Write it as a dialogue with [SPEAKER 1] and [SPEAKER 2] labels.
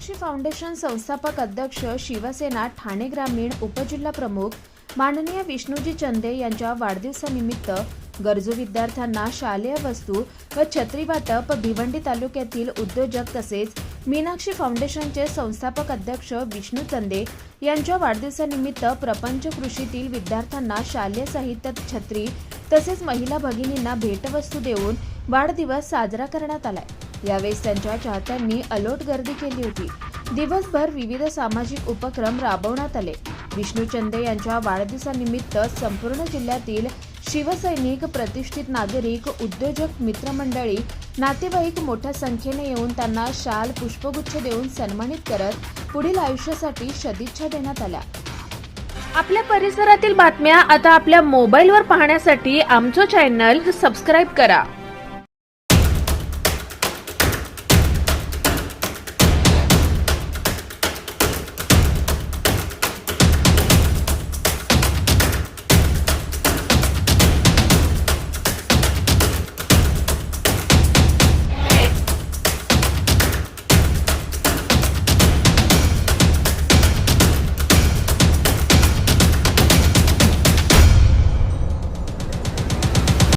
[SPEAKER 1] Meenakshi foundation संस्थापक अध्यक्ष शिवसेना ठाणे ग्रामीण उपजिल्हा प्रमुख माननीय विष्णूजी चंदे यांच्या वाढदिवसानिमित्त गरजू विद्यार्थ्यांना शालेय वस्तू व छत्री वाटप भिवंडी तालुक्यातील उद्योजक तसेच मीनाक्षी फाउंडेशनचे संस्थापक अध्यक्ष विष्णू चंदे यांच्या वाढदिवसानिमित्त प्रपंच कृषीतील विद्यार्थ्यांना शालेय साहित्य छत्री तसेच महिला भगिनींना भेटवस्तू देऊन वाढदिवस साजरा करण्यात आलाय. यावेळेस त्यांच्या चाहत्यांनी अलोट गर्दी केली होती. दिवसभर विविध सामाजिक उपक्रम राबवण्यात आले. विष्णू चंदे यांच्या वाढदिवसानिमित्त संपूर्ण जिल्ह्यातील शिवसैनिक प्रतिष्ठित नागरिक उद्योजक मित्रमंडळी नातेवाईक मोठ्या संख्येने येऊन त्यांना शाल पुष्पगुच्छ देऊन सन्मानित करत पुढील आयुष्यासाठी सदिच्छा देण्यात आल्या. आपल्या परिसरातील बातम्या आता आपल्या मोबाईलवर पाहण्यासाठी आमचं चॅनल सबस्क्राईब करा.